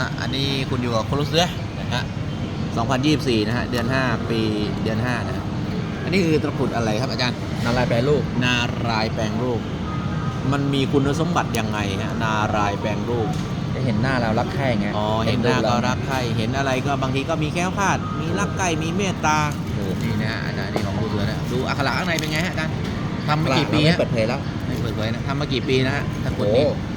ฮะ อันนี้คุณอยู่กับครุสเสือนะฮะ2024 นะฮะ เดือน 5 ปี เดือน 5 นะฮะอันนี้คือตะกรุดอะไรครับอาจารย์ นาลายแปรรูป นารายณ์แปลงรูป มันมีคุณสมบัติยังไงฮะ นารายณ์แปลงรูปจะเห็นหน้าเรารักใคร่ไงอ๋อ เห็นหน้าก็รักใคร เห็นอะไรก็บางทีก็มีแคล้วคลาด มีรักใกล้มีเมตตาโอ้นี่นะฮะอาจารย์นี่ของครูเสือนะ ดูอักขระข้างในเป็นไงฮะอาจารย์ทำมากี่ปีเราไม่ฮะเปิดเผยแล้ว ไม่เปิดเผยนะทำมากี่ปีนะฮะตะกรุโอ้ดนี้เกือบ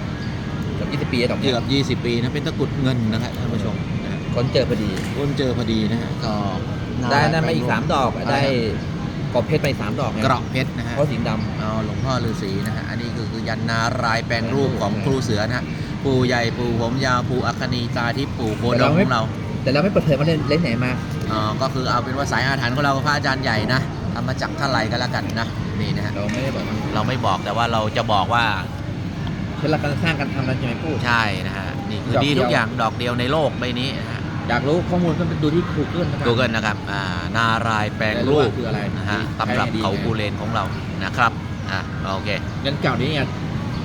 ยี่สิบปีอะดอกเกืเนี้ยอบ20 ปีนะเป็นตะกรุดเงินนะครับท่านผู้ชมนะฮะคนเจอพอดีก้นเจอพอดีนะฮะก็ได้นั่นมาอีกสามดอกอะไรได้ครับกอบเพชรไปสามดอกไงเกราะเพชรนะฮะ เพราะสีดเอาหลวงพ่อฤาษีนะฮะ อันนี้คือคือยันนารายณ์แปลงรูปของครูเสือนะฮะ ปู่ใหญ่ปู่ผมยาวปู่อัคคณีตาทิพย์ปู่โคดมของเราำแต่เราไม่เปิดเผยว่าเล่นเล่นไหนมา อ่าก็คือเอาเป็นว่าสายอาถรรพ์ของเรากับพระอาจารย์ใหญ่นะทำมาจากท่าไหลก็แล้วกันนะ นี่นะฮะ เราไม่ได้บอกว่าเราไม่บอกแต่ว่าเราจะบอกว่า เคล็ดลับการสร้างการทำนั้นจะไม่พูด ใช่นะฮะนี่คือดอกดีเดียว ทุกอย่างดอกเดียวในโลกใบนี้นะฮะอยากรู้ข้อมูลก็ไปดูที่คูเกิลนะครับ ดูกันนะครับอ่านารายณ์แปลงได้รูปว่าคืออะไรนะฮะใช้ตำรับดีเขาไงกูเลนของเรานะครับอะโอเคเงินเก่านี้เนี่ย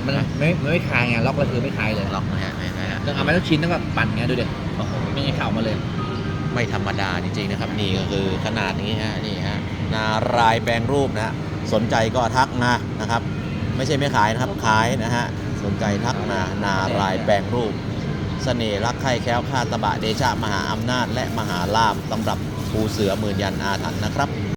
มันไม่ไม่ไม่คายไงล็อกแล้วคือไม่คายเลยล็อกนะฮะไม่ไม่ฮะต้องเอาไม้ลูกชิ้นแล้วก็ปั่นไงดูเด็ดโอ้โหไม่ให้เข่ามาเลย ไม่ธรรมดาจริงๆนะครับนี่ก็คือขนาดนี้ฮะนี่ฮะนารายณ์แปลงรูปนะฮะสนใจก็ทักมานะครับ ไม่ใช่ไม่ขายนะครับขายนะฮะ สนใจทักมานารายณ์แปลงรูปเสน่ห์รักใคร่แคล้วคลาดตะบะเดชะมหาอำนาจ และมหาลาภสำหรับภูเสือหมื่นยันอาถรรพ์นะครับ